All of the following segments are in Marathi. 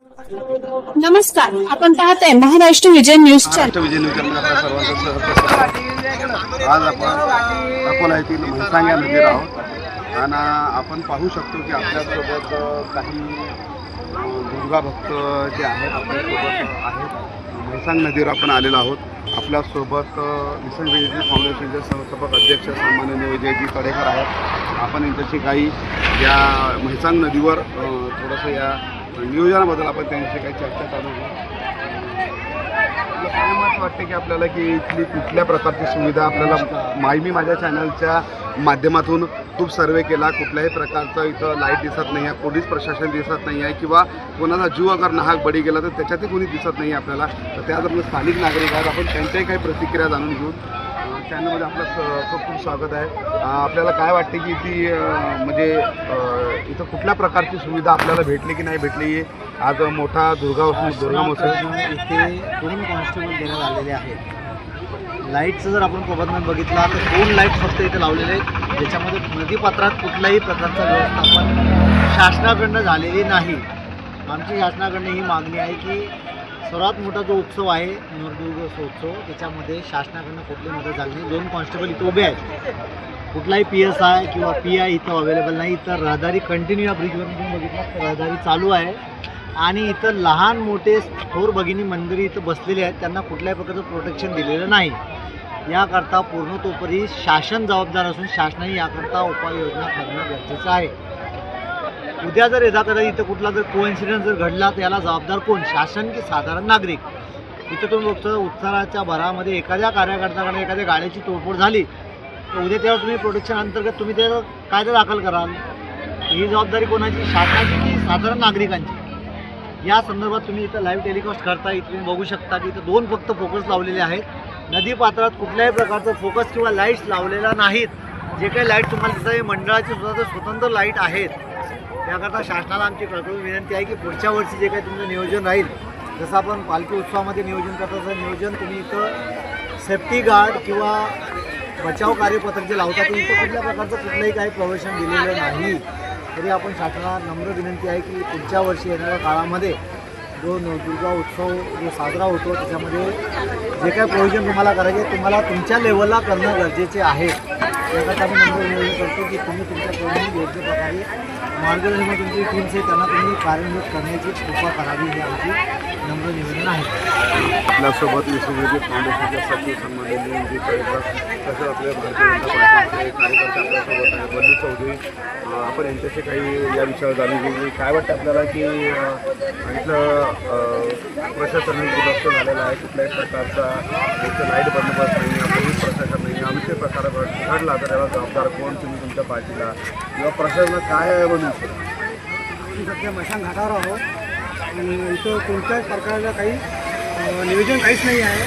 नमस्कार आपण पाहत आहे Maharashtra Vijay news channel Vijay news आज आपण अकोला येथील म्हैसांग या नदीवर आहोत. आणि आपण पाहू शकतो की आपल्यासोबत काही दुर्गा भक्त जे आहेत आपल्यासोबत आहेत. म्हैसांग नदीवर आपण आलेलो आहोत. आपल्यासोबत निसर्ग विजय फाउंडेशनचे संस्थापक अध्यक्ष सामान्य विजयजी तडेकर आहेत. आपण यांच्याशी काही या म्हैसांग नदीवर थोडंसं या नियोजनाबद्दल आपण त्यांच्याशी काही चर्चा चालू काय मत वाटते की आपल्याला की इथली कुठल्या प्रकारची सुविधा आपल्याला माय मी माझ्या चॅनलच्या माध्यमातून खूप सर्वे केला. कुठल्याही प्रकारचं इथं लाइट दिसत नाही आहे पोलीस प्रशासन दिसत नाही आहे किंवा कोणाचा जीव अगर नाहक बळी गेला तर त्याच्यातही कोणी दिसत नाही आहे आपल्याला. तर त्यात स्थानिक नागरिक आहेत. आपण त्यांच्याही काही प्रतिक्रिया जाणून घेऊ. चॅनलमध्ये आपलं खूप खूप स्वागत आहे. आपल्याला काय वाटते की ती म्हणजे इथं कुठल्या प्रकारची सुविधा आपल्याला भेटली की नाही भेटली? आज मोठा दुर्गा उत्सव दुर्गा महोत्सव. इथे दोन कॉन्स्टेबल देण्यात आलेले आहेत? लाईटचं जर आपण प्रबंधन बघितला तर दोन लाइट फक्त इथे लावलेले आहेत. ज्याच्यामध्ये नदीपात्रात कुठल्याही प्रकारचं व्यवस्थापन शासनाकडनं झालेली नाही. आमची शासनाकडनं ही मागणी आहे की सर्वात मोठा जो उत्सव आहे नवदुर्ग उत्सव त्याच्यामध्ये शासनाकडनं कुठली मदत झाली नाही. दोन कॉन्स्टेबल इथे उभे आहेत. कुठलाही पी एस आय किंवा पी आय इथं अवेलेबल नाही. इथं रहदारी कंटिन्यू या ब्रिजवर तुम्ही बघितलं तर रहदारी चालू आहे. आणि इथं लहान मोठे थोर भगिनी मंदिरी इथं बसलेले आहेत. त्यांना कुठल्याही प्रकारचं प्रोटेक्शन दिलेलं नाही. याकरता पूर्णतोपरी शासन जबाबदार असून शासनाने याकरता उपाययोजना करणं गरजेचं आहे. उद्या जर यदा कदा इथं कुठला जर कोइन्सिडन्स जर घडला तर याला जबाबदार कोण? शासन की साधारण नागरिक? इथं तुम्ही बघतो उत्सवाच्या भरामध्ये एखाद्या कार्यकर्त्याकडे एखाद्या गाड्याची तोडफोड झाली उद्या तेव्हा तुम्ही प्रोटेक्शन अंतर्गत तुम्ही ते कायदा दाखल कराल. ही जबाबदारी कोणाची? शासनाची की साधारण नागरिकांची? या संदर्भात तुम्ही इथं लाईव्ह टेलिकास्ट करता इथे तुम्ही बघू शकता की इथं दोन फक्त फोकस लावलेले आहेत. नदी पात्रात कुठल्याही प्रकारचं फोकस किंवा लाईट्स लावलेला नाहीत. जे काही लाइट तुम्हाला दिसत आहे मंडळाची सुद्धा स्वतंत्र लाइट आहेत. त्याकरता शासनाला आमची कळकळून विनंती आहे की पुढच्या वर्षी जे काही तुमचं नियोजन राहील जसं आपण पालखी उत्सवामध्ये नियोजन करतो तसं नियोजन तुम्ही इथं सेफ्टी गार्ड किंवा बचाव कार्यपत्रक जे लावतात तुम्ही कुठल्या प्रकारचं कुठलंही काही प्रवेशन दिलेलं नाही. तरी आपण शासनाला नम्र विनंती आहे की पुढच्या वर्षी येणाऱ्या काळामध्ये जो नवदुर्गा उत्सव जो साजरा होतो त्याच्यामध्ये जे काही प्रोव्हिजन तुम्हाला करायचे तुम्हाला तुमच्या लेवलला करणं गरजेचे आहे. त्याकरता आम्ही नम्र विनंती करतो की तुम्ही तुमच्याकडून योग्य प्रकारे मार्गदर्शन तुमची टीम्स आहे त्यांना तुम्ही कार्यान्वित करण्याची कृपा करावी ही आमची नम्र निवेदन आहे आपल्यासोबत विश्वविद्य फाउंडेशनच्या सचिव सन्माननीय जी कार्यक्रम तसंच आपल्या भारतीय जनता पार्टीचे कार्यकर्ते आपल्यासोबत आहे बल्लू चौधरी आपण यांच्याशी काही या विषयावर जाणून घेऊ काय वाटतं आपल्याला की इथलं प्रशासनाने प्रशासन दुर्लक्ष झालेलं आहे. कुठल्याही प्रकारचा इथं लाइट बंदोबस्त नाही आहे. पोलीस प्रशासन नाही आमचे प्रकार घडला तर याला जबाबदार कोण तुम्ही तुमच्या पार्टीला? किंवा प्रशासनात काय आहे म्हणून? आम्ही सध्या मशान घाटावर आहोत. इथं कोणत्याच प्रकारचं काही नियोजन काहीच नाही आहे.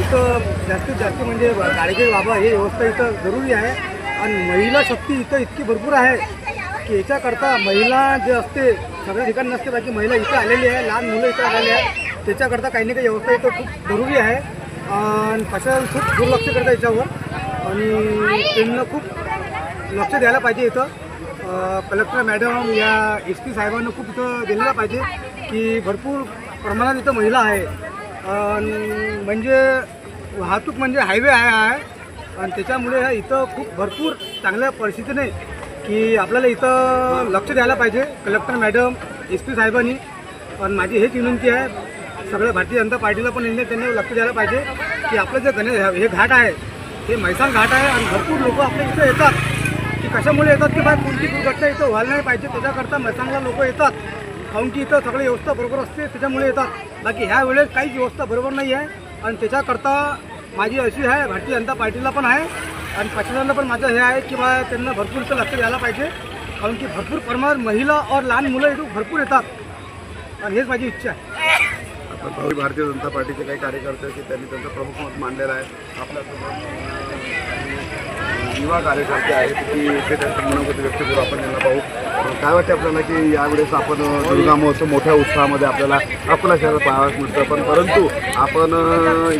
इथं जास्तीत जास्त म्हणजे गाडीचे बाबा हे व्यवस्था इथं जरुरी आहे. आणि महिला शक्ती इथं इतकी भरपूर आहे की याच्याकरता महिला जे असते सगळ्या ठिकाणी नसते बाकी महिला इथं आलेली आहे लहान मुलं इथं आलेली आहे त्याच्याकरता काही ना काही व्यवस्था इथं खूप जरुरी आहे. आणि प्रशासन खूप दुर्लक्ष करतं याच्यावर. आणि त्यांना खूप लक्ष द्यायला पाहिजे इथं. कलेक्टर मॅडम या एस पी साहेबांना खूप इथं दिलेलं पाहिजे की भरपूर प्रमाणात इथं महिला आहे. म्हणजे वाहतूक म्हणजे हायवे आहे आहे. आणि त्याच्यामुळे ह्या इथं खूप भरपूर चांगल्या परिस्थितीने की आपल्याला इथं लक्ष द्यायला पाहिजे कलेक्टर मॅडम एस पी साहेबांनी. आणि माझी हेच विनंती आहे सगळ्या भारतीय जनता पार्टीला पण त्यांनी लक्ष द्यायला पाहिजे की आपलं जे गणे हे घाट आहे हे मैसाण घाट आहे आणि भरपूर लोक आपल्या इथं येतात. की कशामुळे येतात की बा कोणती दुर्घटना इथं व्हायला नाही पाहिजे त्याच्याकरता मैसाणला लोक येतात. काऊन की इथं सगळी व्यवस्था बरोबर असते त्याच्यामुळे येतात. बाकी ह्या वेळेस काहीच व्यवस्था बरोबर नाही आहे आणि त्याच्याकरता माझी अशी आहे भारतीय जनता पार्टीला पण आहे. आणि प्रशासनाला पण माझं हे आहे की बा त्यांना भरपूरचं लक्ष द्यायला पाहिजे. कारण की भरपूर प्रमाणात महिला और लहान मुलं इथून भरपूर येतात. आणि हेच माझी इच्छा आहे. आपण भावी भारतीय जनता पार्टीचे काही कार्यकर्ते की त्यांनी त्यांचं प्रमुख मत मांडलेलं आहे. आपल्यासोबत युवा कार्यकर्ते आहेत की ते त्यांचं मनोगत व्यक्त करू आपण त्यांना पाहू. काय वाटते आपल्याला की यावेळेस आपण दुर्गा महोत्सव मोठ्या उत्साहामध्ये आपल्याला अकोला शहरात पाहावयास मिळतं. पण परंतु आपण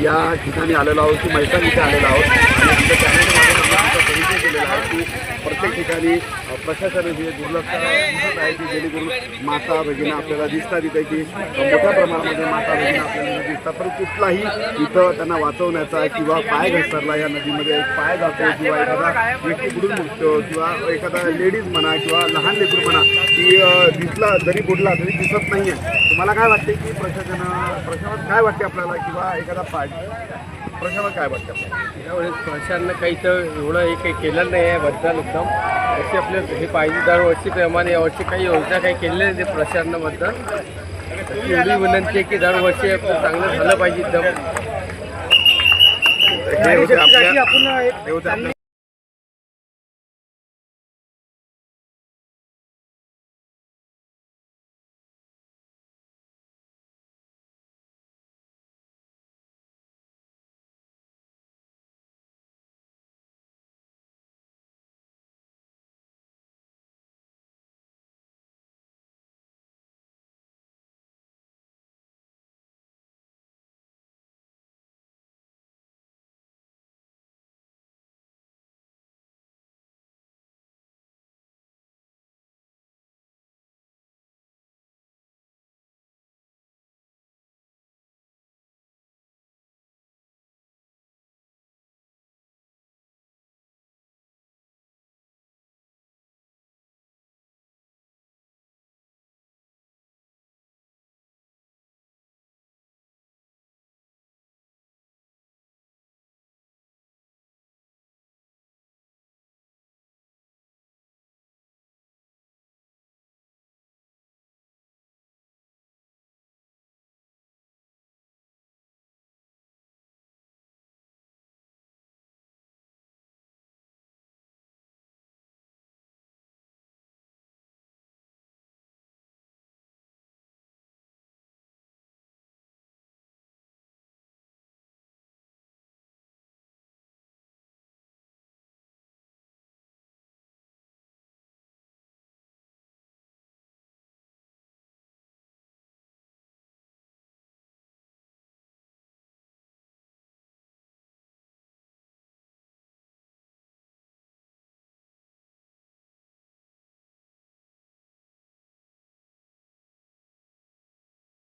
या ठिकाणी आलेलो आहोत की मैदान इथे आलेलो आहोत आणि आमच्या चॅनलच्या माध्यमातून तुमचा परिचय केलेला आहे की प्रत्येक ठिकाणी अ, प्रशासनाचे दुर्लक्ष दिसत आहे की जेणेकरून माता भगिनी आपल्याला दिसतात इथे की मोठ्या प्रमाणामध्ये माता भगिनी आपल्याला दिसतात. पण कुठलाही इथं त्यांना वाचवण्याचा किंवा पाय घसरला या नदीमध्ये एक पाय जातो किंवा एखादा व्यक्ती बुडून मुकतो किंवा एखादा लेडीज म्हणा किंवा लहान लेकरू म्हणा की दिसला जरी बुडला तरी दिसत नाही आहे तुम्हाला काय वाटते की प्रशासन प्रशासन काय वाटते आपल्याला किंवा एखादा पाय प्रशासनात काय वाटते आपल्याला? यावेळेस प्रशासनानं काही तर एवढं हे काही केलं नाही आहे बद्दल एकदम. अशी आपल्या हे पाहिजे दरवर्षीप्रमाणे यावर्षी काही योजना काही केलेल्या नाही ते प्रशासनाबद्दल अशी एवढी विनंती आहे की दरवर्षी आपलं चांगलं झालं पाहिजे एकदम. हे होते आपल्या आपण एक हे होते आपल्या